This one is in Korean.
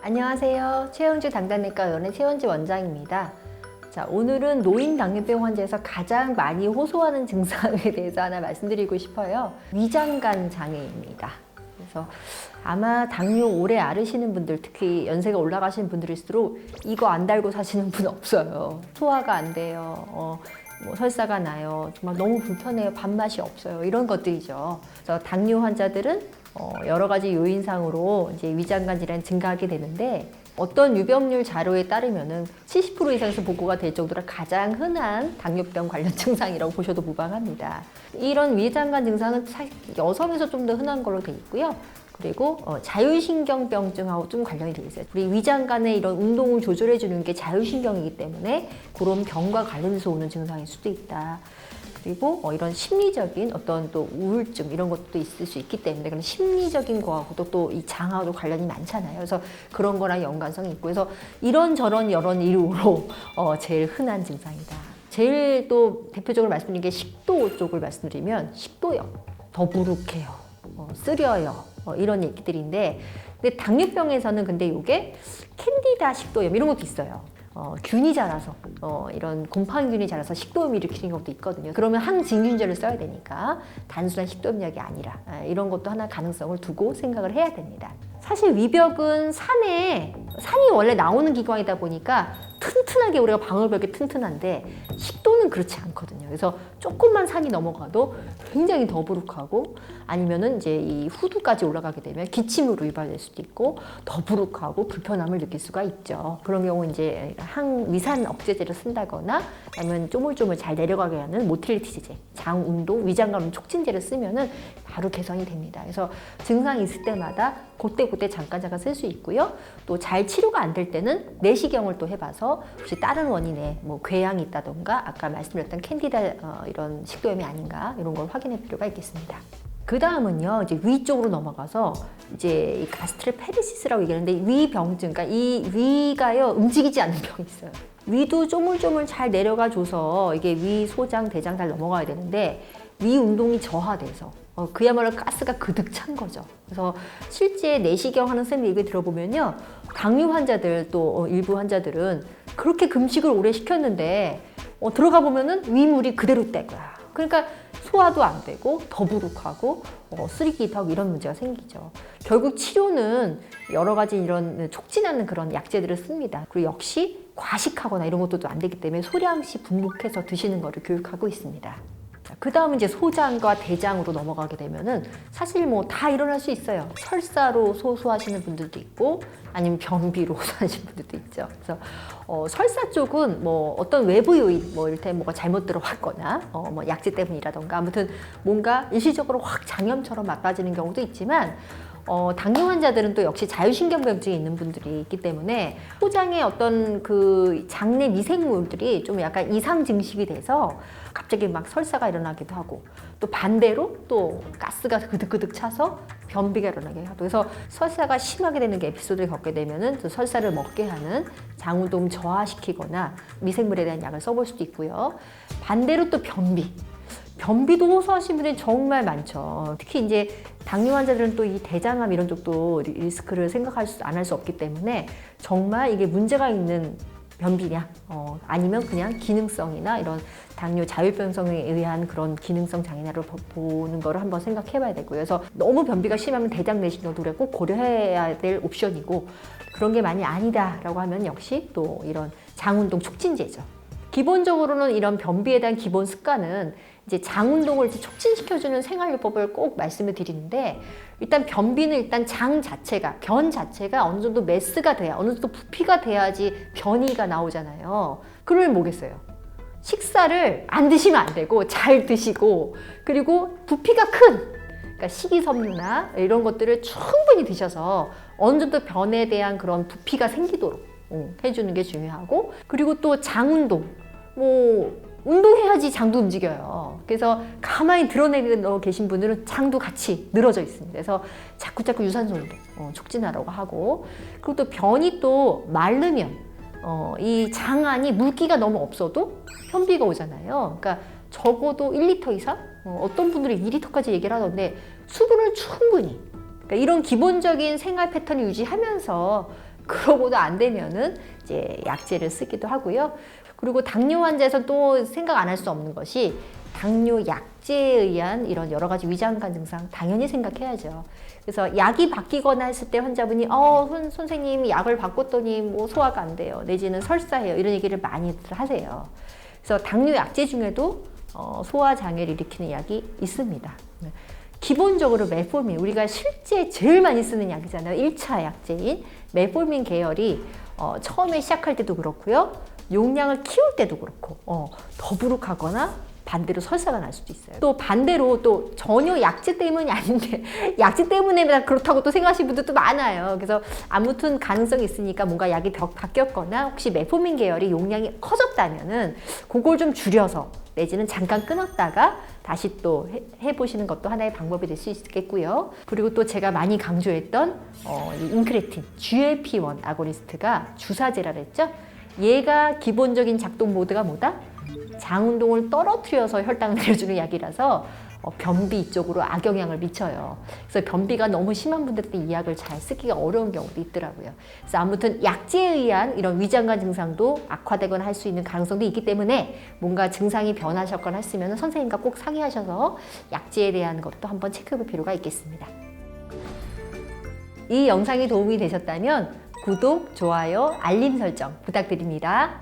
안녕하세요. 최은주 당단내과 의원의 최은주 원장입니다. 자, 오늘은 노인 당뇨병 환자에서 가장 많이 호소하는 증상에 대해서 하나 말씀드리고 싶어요. 위장관 장애입니다. 그래서 아마 당뇨 오래 앓으시는 분들, 특히 연세가 올라가시는 분들일수록 이거 안 달고 사시는 분 없어요. 소화가 안 돼요. 어, 뭐 설사가 나요. 정말 너무 불편해요. 밥맛이 없어요. 이런 것들이죠. 그래서 당뇨 환자들은 어, 여러 가지 요인상으로 이제 위장관 질환이 증가하게 되는데 어떤 유병률 자료에 따르면은 70% 이상에서 보고가 될 정도로 가장 흔한 당뇨병 관련 증상이라고 보셔도 무방합니다. 이런 위장관 증상은 사실 여성에서 좀 더 흔한 걸로 돼 있고요. 그리고 어, 자율신경병증하고 좀 관련이 되어 있어요. 우리 위장관의 이런 운동을 조절해 주는 게 자율신경이기 때문에 그런 병과 관련해서 오는 증상일 수도 있다. 그리고 어, 이런 심리적인 어떤 또 우울증 이런 것도 있을 수 있기 때문에 그런 심리적인 거하고도 또 이 장하고도 관련이 많잖아요. 그래서 그런 거랑 연관성이 있고 그래서 이런 저런 여런 이유로 어, 제일 흔한 증상이다. 제일 또 대표적으로 말씀드린 게 식도 쪽을 말씀드리면 식도요. 더부룩해요. 어, 쓰려요. 어, 이런 얘기들인데 근데 당뇨병에서는 근데 이게 캔디다 식도염 이런 것도 있어요. 어, 균이 자라서 어, 이런 곰팡이균이 자라서 식도염 일으키는 것도 있거든요. 그러면 항진균제를 써야 되니까 단순한 식도염약이 아니라 아, 이런 것도 하나 가능성을 두고 생각을 해야 됩니다. 사실 위벽은 산에 산이 원래 나오는 기관이다 보니까 튼튼하게 우리가 방울벽이 튼튼한데 식도는 그렇지 않거든요. 그래서 조금만 산이 넘어가도 굉장히 더부룩하고 아니면은 이제 이 후두까지 올라가게 되면 기침으로 유발될 수도 있고 더부룩하고 불편함을 느낄 수가 있죠. 그런 경우 이제 항위산 억제제를 쓴다거나 아니면 쪼물쪼물 잘 내려가게 하는 모틸리티제, 장 운동, 위장감 촉진제를 쓰면은 바로 개선이 됩니다. 그래서 증상이 있을 때마다 그때 그때 잠깐 잠깐 쓸 수 있고요. 또 잘 치료가 안 될 때는 내시경을 또 해봐서 혹시 다른 원인에 뭐 궤양이 있다던가 아까 말씀드렸던 캔디다 어, 이런 식도염이 아닌가 이런 걸 확인할 필요가 있겠습니다. 그 다음은요, 이제 위 쪽으로 넘어가서 이제 이 가스트레페리시스라고 얘기하는데 위 병증, 그러니까 이 위가요 움직이지 않는 병이 있어요. 위도 쪼물쪼물 잘 내려가 줘서 이게 위, 소장, 대장 잘 넘어가야 되는데 위 운동이 저하돼서 어, 그야말로 가스가 그득 찬 거죠. 그래서 실제 내시경 하는 쌤 얘기 들어보면요, 당뇨 환자들 또 어, 일부 환자들은 그렇게 금식을 오래 시켰는데 어, 들어가 보면은 위물이 그대로 뗀 거야. 그러니까 소화도 안 되고 더부룩하고 어, 쓰리기하고 이런 문제가 생기죠. 결국 치료는 여러 가지 이런 촉진하는 그런 약제들을 씁니다. 그리고 역시 과식하거나 이런 것도 안 되기 때문에 소량씩 분목해서 드시는 것을 교육하고 있습니다. 그 다음은 이제 소장과 대장으로 넘어가게 되면은 사실 뭐 다 일어날 수 있어요. 설사로 소소하시는 분들도 있고 아니면 변비로 소하시는 분들도 있죠. 그래서 어, 설사 쪽은 뭐 어떤 외부 요인, 뭐 이를테면 뭐가 잘못 들어왔거나 어, 뭐 약제 때문이라던가 아무튼 뭔가 일시적으로 확 장염처럼 막아지는 경우도 있지만 어, 당뇨 환자들은 또 역시 자율신경병증이 있는 분들이 있기 때문에 소장의 어떤 그 장내 미생물들이 좀 약간 이상 증식이 돼서 갑자기 막 설사가 일어나기도 하고 또 반대로 또 가스가 그득그득 차서 변비가 일어나게 하고 그래서 설사가 심하게 되는 게 에피소드를 겪게 되면은 또 설사를 먹게 하는 장운동 저하시키거나 미생물에 대한 약을 써볼 수도 있고요. 반대로 또 변비. 변비도 호소하신 분들이 정말 많죠. 특히 이제 당뇨 환자들은 또 이 대장암 이런 쪽도 리스크를 생각할 수 안 할 수 없기 때문에 정말 이게 문제가 있는 변비냐, 어, 아니면 그냥 기능성이나 이런 당뇨 자율변성에 의한 그런 기능성 장애냐를 보- 보는 거를 한번 생각해 봐야 되고요. 그래서 너무 변비가 심하면 대장 내시경도 우리가 꼭 고려해야 될 옵션이고 그런 게 많이 아니다라고 하면 역시 또 이런 장운동 촉진제죠. 기본적으로는 이런 변비에 대한 기본 습관은 이제 장 운동을 촉진시켜주는 생활요법을 꼭 말씀을 드리는데 일단 변비는 일단 장 자체가 변 자체가 어느 정도 메스가 돼야 어느 정도 부피가 돼야지 변이가 나오잖아요. 그러면 뭐겠어요? 식사를 안 드시면 안 되고 잘 드시고 그리고 부피가 큰 그러니까 식이섬유나 이런 것들을 충분히 드셔서 어느 정도 변에 대한 그런 부피가 생기도록 어, 해주는 게 중요하고 그리고 또 장 운동 뭐 운동해야지 장도 움직여요. 그래서 가만히 드러내고 계신 분들은 장도 같이 늘어져 있습니다. 그래서 자꾸 자꾸 유산소 운동 어, 촉진하라고 하고 그리고 또 변이 또 마르면 어, 이 장안이 물기가 너무 없어도 현비가 오잖아요. 그러니까 적어도 1리터 이상? 어, 어떤 분들이 2리터까지 얘기를 하던데 수분을 충분히 그러니까 이런 기본적인 생활 패턴을 유지하면서 그러고도 안 되면은 이제 약제를 쓰기도 하고요. 그리고 당뇨 환자에서 또 생각 안 할 수 없는 것이 당뇨 약제에 의한 이런 여러 가지 위장관 증상 당연히 생각해야죠. 그래서 약이 바뀌거나 했을 때 환자분이 어 선, 선생님 약을 바꿨더니 뭐 소화가 안 돼요 내지는 설사해요 이런 얘기를 많이들 하세요. 그래서 당뇨 약제 중에도 어, 소화 장애를 일으키는 약이 있습니다. 네. 기본적으로 메포민 우리가 실제 제일 많이 쓰는 약이잖아요. 1차 약제인 메포민 계열이 어, 처음에 시작할 때도 그렇고요. 용량을 키울 때도 그렇고 어, 더부룩하거나 반대로 설사가 날 수도 있어요. 또 반대로 또 전혀 약제 때문이 아닌데 약제 때문에 그렇다고 또 생각하시는 분들도 많아요. 그래서 아무튼 가능성이 있으니까 뭔가 약이 더 바뀌었거나 혹시 메포민 계열이 용량이 커졌다면은 그걸 좀 줄여서 내지는 잠깐 끊었다가 다시 또 해, 보시는 것도 하나의 방법이 될 수 있겠고요. 그리고 또 제가 많이 강조했던 어, 이 인크레틴, GLP-1 아고니스트가 주사제라 그랬죠. 얘가 기본적인 작동 모드가 뭐다? 장 운동을 떨어뜨려서 혈당을 내려주는 약이라서 어, 변비 쪽으로 악영향을 미쳐요. 그래서 변비가 너무 심한 분들은 이 약을 잘 쓰기가 어려운 경우도 있더라고요. 그래서 아무튼 약제에 의한 이런 위장관 증상도 악화되거나 할 수 있는 가능성도 있기 때문에 뭔가 증상이 변하셨거나 했으면 선생님과 꼭 상의하셔서 약제에 대한 것도 한번 체크해 볼 필요가 있겠습니다. 이 영상이 도움이 되셨다면 구독, 좋아요, 알림 설정 부탁드립니다.